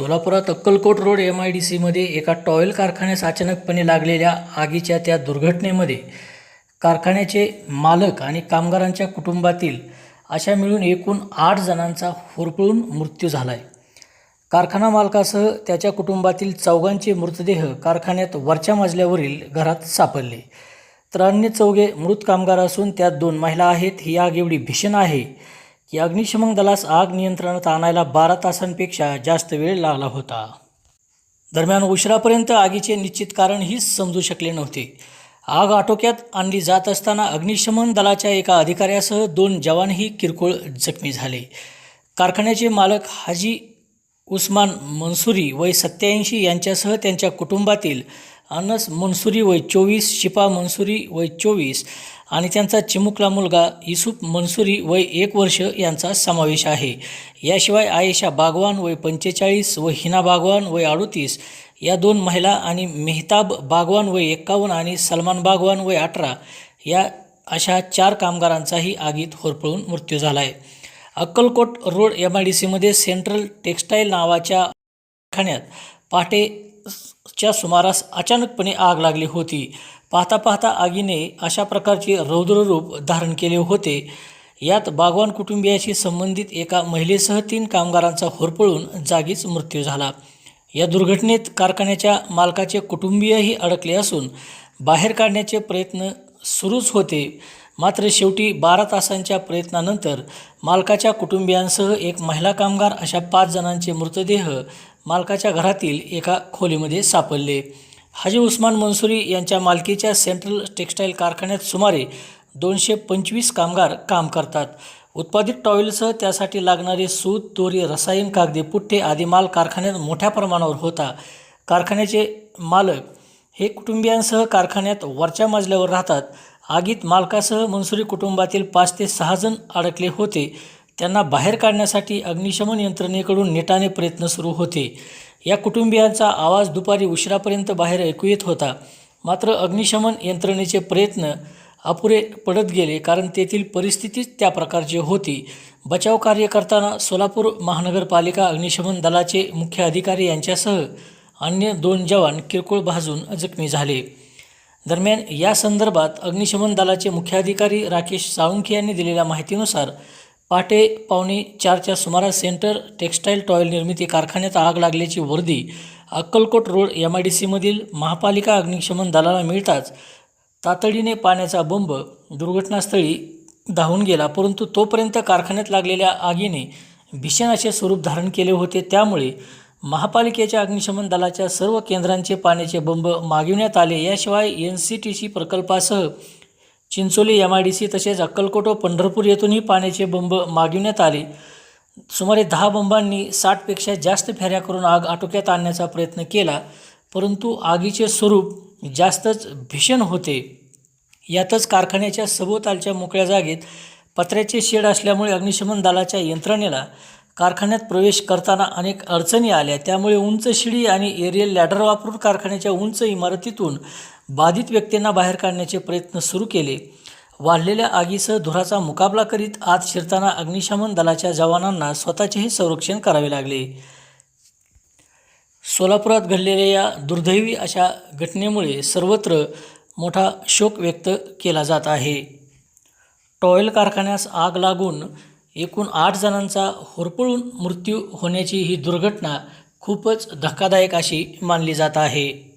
सोलापुरात Akkalkot road M I D सीमध्ये एका टॉयल कारखान्यास अचानकपणे लागलेल्या आगीच्या त्या दुर्घटनेमध्ये कारखान्याचे मालक आणि कामगारांच्या कुटुंबातील अशा मिळून एकूण आठ जणांचा होरपळून मृत्यू झाला आहे कारखाना मालकासह त्याच्या कुटुंबातील चौघांचे मृतदेह कारखान्यात वरच्या मजल्यावरील घरात सापडले. तर अन्य चौघे मृत कामगार असून त्यात दोन महिला आहेत. ही आग एवढी भीषण आहे की अग्निशमन दलास आग नियंत्रणात आणायला बारा तासांपेक्षा जास्त वेळ लागला होता. दरम्यान उशिरापर्यंत आगीचे निश्चित कारणही समजू शकले नव्हते. आग आटोक्यात आणली जात असताना अग्निशमन दलाच्या एका अधिकाऱ्यासह दोन जवानही किरकोळ जखमी झाले. कारखान्याचे मालक हाजी उस्मान मनसुरी वय सत्याऐंशी यांच्यासह त्यांच्या कुटुंबातील अनस मनसुरी वय चोवीस शिपा मनसुरी वय चोवीस आणि त्यांचा चिमुकला मुलगा युसुफ मनसुरी वय एक वर्ष यांचा समावेश आहे. याशिवाय आयेशा बागवान वय पंचेचाळीस व हिना बागवान वय अडोतीस या दोन महिला आणि मेहताब बागवान वय एक्कावन्न आणि सलमान बागवान वय अठरा या अशा चार कामगारांचाही आगीत होरपळून मृत्यू झाला आहे Akkalkot road M I D सीमध्ये सेंट्रल टेक्स्टाईल नावाच्या कारखान्यात पहाटेच्या सुमारास अचानकपणे आग लागली होती. पाहता पाहता आगीने अशा प्रकारचे रौद्ररूप धारण केले होते. यात बागवान कुटुंबियाशी संबंधित एका महिलेसह तीन कामगारांचा होरपळून जागीच मृत्यू झाला. या दुर्घटनेत कारखान्याच्या मालकाचे कुटुंबीयही अडकले असून बाहेर काढण्याचे प्रयत्न सुरूच होते. मात्र शेवटी बारा तासांच्या प्रयत्नानंतर मालकाच्या कुटुंबियांसह एक महिला कामगार अशा पाच जणांचे मृतदेह मालकाच्या घरातील एका खोलीमध्ये सापडले. हाजी उस्मान मनसुरी यांच्या मालकीच्या सेंट्रल टेक्स्टाईल कारखान्यात सुमारे दोनशे पंचवीस कामगार काम करतात. उत्पादित टॉईलसह त्यासाठी लागणारे सूत दोरी रसायन कागदी पुठ्ठे आदी माल कारखान्यात मोठ्या प्रमाणावर होता. कारखान्याचे मालक हे कुटुंबियांसह कारखान्यात वरच्या मजल्यावर राहतात. आगीत मालकासह मनसुरी कुटुंबातील पाच ते सहा जण अडकले होते. त्यांना बाहेर काढण्यासाठी अग्निशमन यंत्रणेकडून नेटाने प्रयत्न सुरू होते. या कुटुंबियांचा आवाज दुपारी उशिरापर्यंत बाहेर ऐकू येत होता. मात्र अग्निशमन यंत्रणेचे प्रयत्न अपुरे पडत गेले कारण तेथील परिस्थितीच त्या प्रकारची होती. बचाव कार्य करताना सोलापूर महानगरपालिका अग्निशमन दलाचे मुख्य अधिकारी यांच्यासह अन्य दोन जवान किरकोळ भाजून जखमी झाले. दरम्यान या संदर्भात अग्निशमन दलाचे मुख्याधिकारी राकेश साळुंखे यांनी दिलेल्या माहितीनुसार पहाटे पावणे चारच्या सुमारास सेंटर टेक्स्टाईल टॉयल निर्मिती कारखान्यात आग लागल्याची वर्दी Akkalkot road M I D सीमधील महापालिका अग्निशमन दलाला मिळताच तातडीने पाण्याचा बंब दुर्घटनास्थळी धावून गेला परंतु तोपर्यंत कारखान्यात लागलेल्या आगीने भीषण असे स्वरूप धारण केले होते. त्यामुळे महापालिकेच्या अग्निशमन दलाच्या सर्व केंद्रांचे पाण्याचे बंब मागविण्यात आले. याशिवाय एन सी टी सी प्रकल्पासह Chincholi M I D C तसेच अक्कलकोट व पंढरपूर येथूनही पाण्याचे बंब मागविण्यात आले. सुमारे दहा बंबांनी साठपेक्षा जास्त फेऱ्या करून आग आटोक्यात आणण्याचा प्रयत्न केला परंतु आगीचे स्वरूप जास्तच भीषण होते. यातच कारखान्याच्या सभोवतालच्या मोकळ्या जागेत पत्र्याचे शेड असल्यामुळे अग्निशमन दलाच्या यंत्रणेला कारखान्यात प्रवेश करताना अनेक अडचणी आल्या. त्यामुळे उंच शिडी आणि एरियल लॅडर वापरून कारखान्याच्या उंच इमारतीतून बाधित व्यक्तींना बाहेर काढण्याचे प्रयत्न सुरू केले. वाढलेल्या आगीसह धुराचा मुकाबला करीत आत शिरताना अग्निशमन दलाच्या जवानांना स्वतःचेही संरक्षण करावे लागले. सोलापुरात घडलेल्या या दुर्दैवी अशा घटनेमुळे सर्वत्र मोठा शोक व्यक्त केला जात आहे. टॉयल कारखान्यास आग लागून एकूण आठ जणांचा होरपळून मृत्यू होण्याची ही दुर्घटना खूपच धक्कादायक अशी मानली जात आहे.